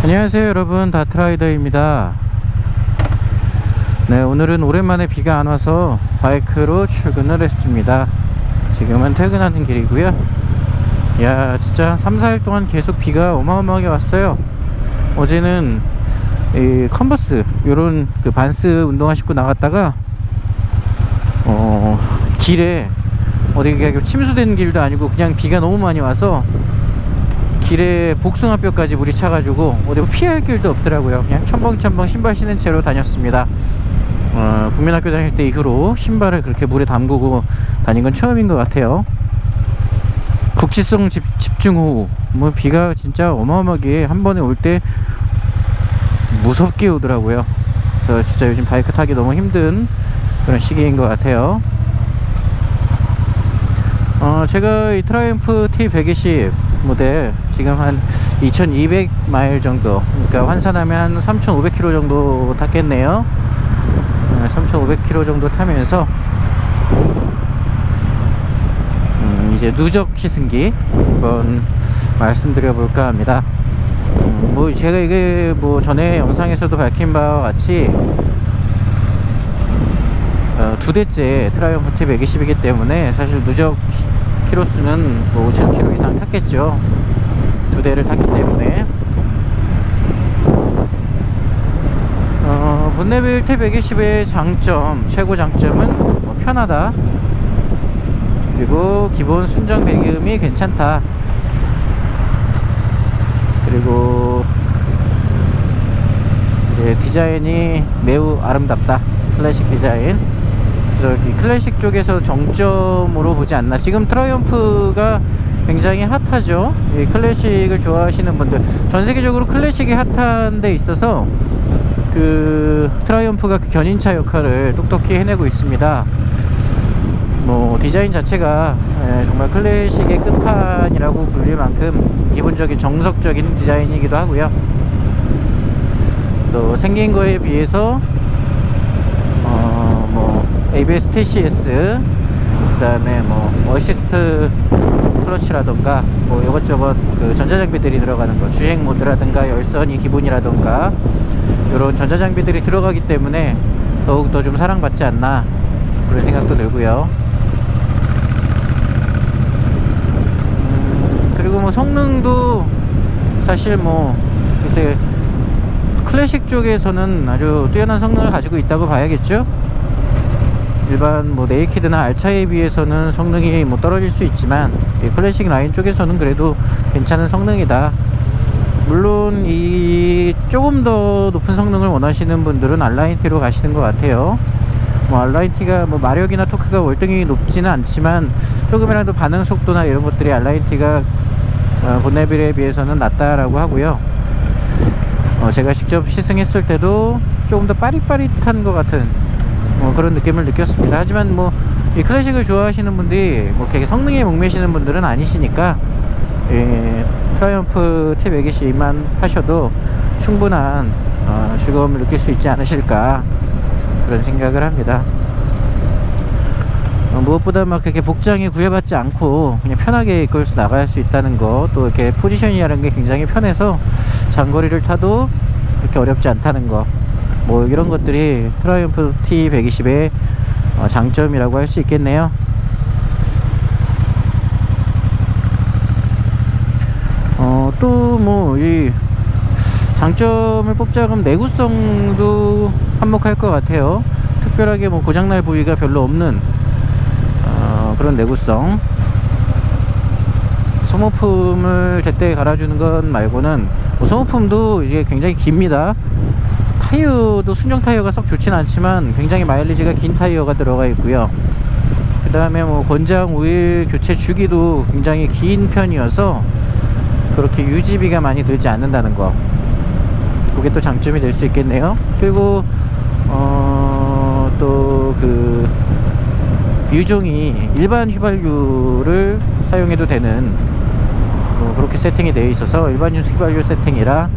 안녕하세요 여러분. 다트라이더입니다. 네 오늘은 오랜만에 비가 안 와서 바이크로 출근을 했습니다. 지금은 퇴근하는 길이고요. 야 진짜 한 3, 4일 동안 계속 비가 어마어마하게 왔어요. 어제는 이 컨버스 요런 그 반스 운동화 신고 나갔다가 어 길에 어디 그냥 침수된 길도 아니고 그냥 비가 너무 많이 와서 길에 복숭아뼈까지 물이 차가지고 어디 피할 길도 없더라고요. 그냥 첨벙첨벙 신발 신은 채로 다녔습니다. 어, 국민학교 다닐 때 이후로 신발을 그렇게 물에 담그고 다닌 건 처음인 것 같아요. 국지성 집, 집중호우. 뭐 비가 진짜 어마어마하게 한 번에 올 때 무섭게 오더라고요. 그래서 진짜 요즘 바이크 타기 너무 힘든 그런 시기인 것 같아요. 어, 제가 이 트라이언프 T120 모델 지금 한 2200마일 정도. 그러니까 환산하면 한 3500km 정도 탔겠네요. 어, 3500km 정도 타면서 음, 이제 누적 희승기 한번 말씀드려 볼까 합니다. 음, 뭐 제가 이게 뭐 전에 영상에서도 밝힌 바와 같이 어, 두 대째 트라이언프 T120이기 때문에 사실 누적 키로수는 뭐 5,000km 이상 탔겠죠. 두 대를 탔기 때문에. 어, 본네빌 T120의 장점, 최고 장점은 뭐 편하다. 그리고 기본 순정 배기음이 괜찮다. 그리고 이제 디자인이 매우 아름답다. 클래식 디자인. 이 클래식 쪽에서 정점으로 보지 않나. 지금 트라이언프가 굉장히 핫하죠. 이 클래식을 좋아하시는 분들, 전 세계적으로 클래식이 핫한 데 있어서 그 트라이언프가 그 견인차 역할을 똑똑히 해내고 있습니다. 뭐 디자인 자체가 예, 정말 클래식의 끝판이라고 불릴 만큼 기본적인 정석적인 디자인이기도 하고요. 또 생긴 거에 비해서 ABS TCS 그 다음에 뭐 어시스트 클러치라던가 뭐 이것저것 그 전자장비들이 들어가는 거 주행 모드라든가 열선이 기본이라던가 이런 전자장비들이 들어가기 때문에 더욱더 좀 사랑받지 않나 그런 생각도 들고요. 음, 그리고 뭐 성능도 사실 뭐 이제 클래식 쪽에서는 아주 뛰어난 성능을 가지고 있다고 봐야겠죠 일반 뭐 네이키드나 알차에 비해서는 성능이 뭐 떨어질 수 있지만 이 클래식 라인 쪽에서는 그래도 괜찮은 성능이다. 물론 이 조금 더 높은 성능을 원하시는 분들은 알라인티로 가시는 것 같아요. 뭐 알라인티가 뭐 마력이나 토크가 월등히 높지는 않지만 조금이라도 반응 속도나 이런 것들이 알라인티가 어, 본네빌에 비해서는 낮다라고 하고요. 어, 제가 직접 시승했을 때도 조금 더 빠릿빠릿한 것 같은 뭐 그런 느낌을 느꼈습니다. 하지만 뭐 이 클래식을 좋아하시는 분들이 뭐 되게 성능에 목매시는 분들은 아니시니까 예, 트라이언프 T120만 하셔도 충분한 어, 즐거움을 느낄 수 있지 않으실까 그런 생각을 합니다. 어, 무엇보다 막 그렇게 복장에 구애받지 않고 그냥 편하게 이끌수 나갈 수 있다는 거, 또 이렇게 포지션이라는 게 굉장히 편해서 장거리를 타도 그렇게 어렵지 않다는 거, 뭐 이런 것들이 트라이언프 T120의 어, 장점이라고 할 수 있겠네요. 어, 또 뭐 이 장점을 뽑자면 내구성도 한몫할 것 같아요. 특별하게 뭐 고장날 부위가 별로 없는 어, 그런 내구성. 소모품을 제때 갈아주는 것 말고는 뭐 소모품도 이게 굉장히 깁니다. 타이어도 순정 타이어가 썩 좋진 않지만 굉장히 마일리지가 긴 타이어가 들어가 있고요. 그 다음에 뭐 권장 오일 교체 주기도 굉장히 긴 편이어서 그렇게 유지비가 많이 들지 않는다는 거. 그게 또 장점이 될 수 있겠네요. 그리고 어, 또그 유종이 일반 휘발유를 사용해도 되는 뭐 그렇게 세팅이 되어 있어서 일반 휘발유 세팅이라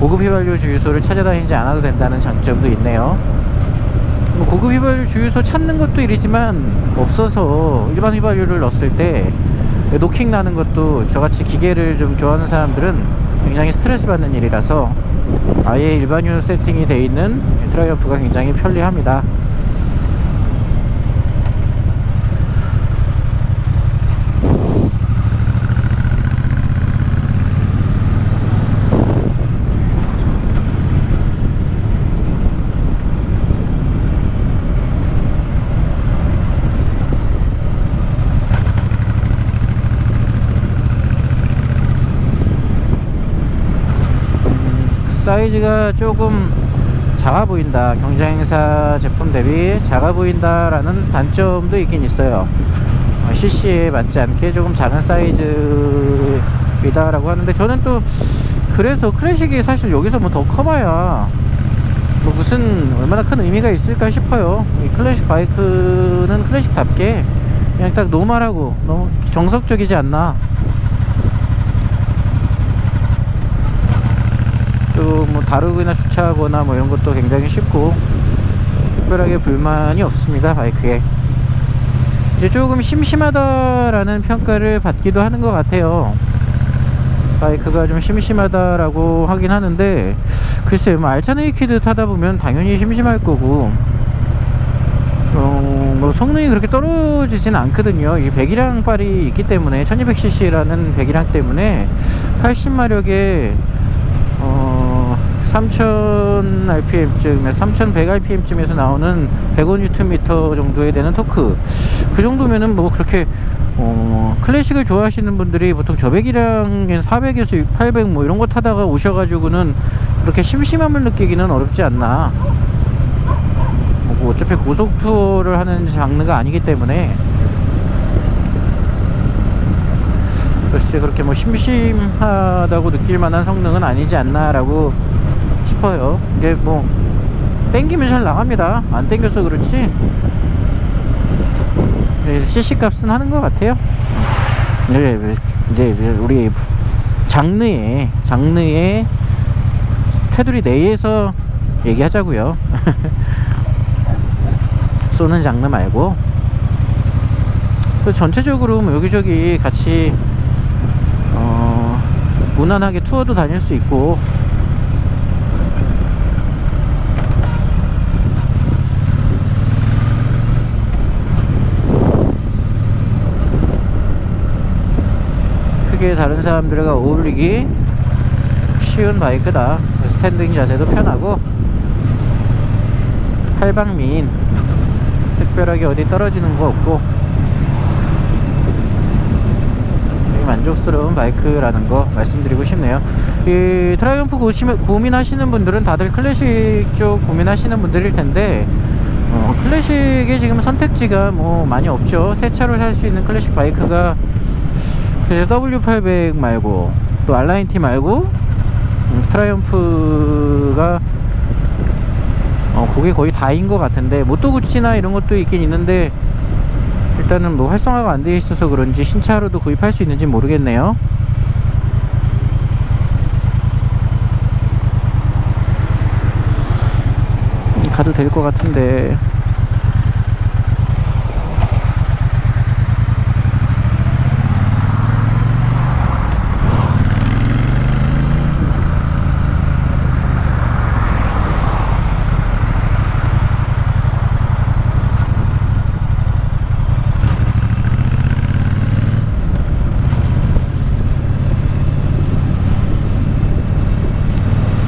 고급 휘발유 주유소를 찾아다니지 않아도 된다는 장점도 있네요. 뭐 고급 휘발유 주유소 찾는 것도 일이지만 없어서 일반 휘발유를 넣었을 때 노킹 나는 것도 저같이 기계를 좀 좋아하는 사람들은 굉장히 스트레스 받는 일이라서 아예 일반유 세팅이 되어 있는 트라이언프가 굉장히 편리합니다. 사이즈가 조금 작아 보인다. 경쟁사 제품 대비 작아 보인다 라는 단점도 있긴 있어요. 어, CC에 맞지 않게 조금 작은 사이즈이다 라고 하는데 저는 또 그래서 클래식이 사실 여기서 뭐 더 커봐야 뭐 무슨 얼마나 큰 의미가 있을까 싶어요. 이 클래식 바이크는 클래식답게 그냥 딱 노멀하고 너무 정석적이지 않나. 또 뭐 다루거나 주차하거나 뭐 이런 것도 굉장히 쉽고 특별하게 불만이 없습니다 바이크에. 이제 조금 심심하다라는 평가를 받기도 하는 것 같아요. 바이크가 좀 심심하다라고 하긴 하는데 글쎄요 뭐 알찬 네이키드 타다 보면 당연히 심심할 거고. 어, 뭐 성능이 그렇게 떨어지진 않거든요. 이 배기량 발이 있기 때문에 1200cc라는 배기량 때문에 80마력에 어, 3000 rpm쯤, 3100 rpm쯤에서 나오는 105Nm 정도에 되는 토크. 그 정도면은 뭐 그렇게 어, 클래식을 좋아하시는 분들이 보통 저배기량인 400에서 800 뭐 이런 거 타다가 오셔가지고는 그렇게 심심함을 느끼기는 어렵지 않나. 뭐 어차피 고속 투어를 하는 장르가 아니기 때문에 글쎄 그렇게 뭐 심심하다고 느낄 만한 성능은 아니지 않나라고 싶어요. 이게 뭐 땡기면 잘 나갑니다. 안 땡겨서 그렇지. CC 값은 하는 것 같아요. 네, 이제 우리 장르에 장르에 테두리 내에서 얘기하자고요. 쏘는 장르 말고 그 전체적으로 뭐 여기저기 같이 어, 무난하게 투어도 다닐 수 있고 크게 다른 사람들과 어울리기 쉬운 바이크다. 스탠딩 자세도 편하고. 팔방미인. 특별하게 어디 떨어지는 거 없고. 만족스러운 바이크라는 거 말씀드리고 싶네요. 이 트라이언프 고민하시는 분들은 다들 클래식 쪽 고민하시는 분들일 텐데 어, 클래식의 지금 선택지가 뭐 많이 없죠. 새 차로 살 수 있는 클래식 바이크가 그래서 W800 말고 또 알라인티 말고 음, 트라이언프가 어, 그게 거의 다인 것 같은데 모토구치나 이런 것도 있긴 있는데 일단은 뭐 활성화가 안 되어 있어서 그런지 신차로도 구입할 수 있는지 모르겠네요. 음, 가도 될 것 같은데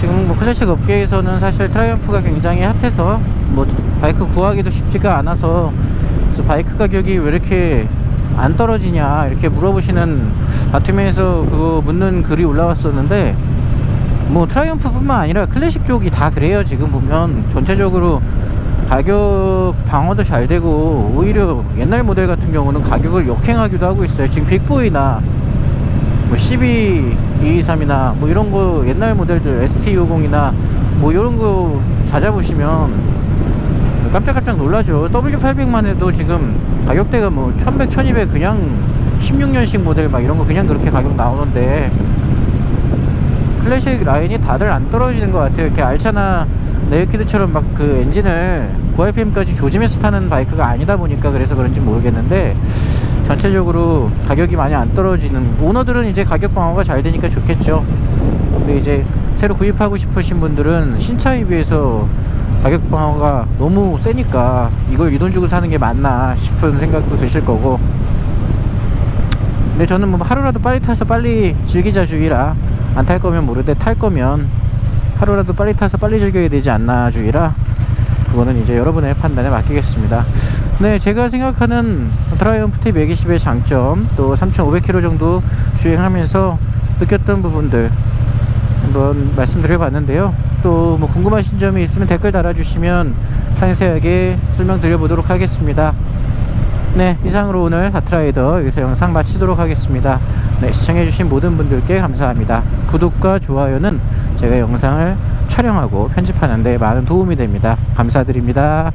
지금 뭐 클래식 업계에서는 사실 트라이언프가 굉장히 핫해서 뭐 바이크 구하기도 쉽지가 않아서 바이크 가격이 왜 이렇게 안 떨어지냐 이렇게 물어보시는 바텀에서 그거 묻는 글이 올라왔었는데 뭐 트라이언프뿐만 아니라 클래식 쪽이 다 그래요 지금 보면. 전체적으로 가격 방어도 잘 되고 오히려 옛날 모델 같은 경우는 가격을 역행하기도 하고 있어요. 지금 빅보이나 뭐 12, 223이나 뭐 이런 거 옛날 모델들 ST250이나 뭐 이런 거 찾아보시면 깜짝깜짝 놀라죠. W800만 해도 지금 가격대가 뭐 1100, 1200 그냥 16년식 모델 막 이런 거 그냥 그렇게 가격 나오는데 클래식 라인이 다들 안 떨어지는 것 같아요. 이렇게 알차나 네이키드처럼 막 그 엔진을 9RPM까지 조짐해서 타는 바이크가 아니다 보니까 그래서 그런지 모르겠는데 전체적으로 가격이 많이 안 떨어지는 오너들은 이제 가격 방어가 잘 되니까 좋겠죠. 근데 이제 새로 구입하고 싶으신 분들은 신차에 비해서 가격 방어가 너무 세니까 이걸 이 돈 주고 사는 게 맞나 싶은 생각도 드실 거고. 근데 저는 뭐 하루라도 빨리 타서 빨리 즐기자 주의라. 안 탈 거면 모르되 탈 거면 하루라도 빨리 타서 빨리 즐겨야 되지 않나 주의라. 그거는 이제 여러분의 판단에 맡기겠습니다. 네, 제가 생각하는 트라이언프 T120의 장점 또 3,500km 정도 주행하면서 느꼈던 부분들 한번 말씀드려 봤는데요. 또 뭐 궁금하신 점이 있으면 댓글 달아주시면 상세하게 설명드려 보도록 하겠습니다. 네, 이상으로 오늘 다트라이더 여기서 영상 마치도록 하겠습니다. 네, 시청해주신 모든 분들께 감사합니다. 구독과 좋아요는 제가 영상을 촬영하고 편집하는데 많은 도움이 됩니다. 감사드립니다.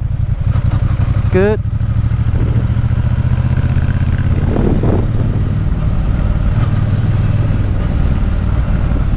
끝.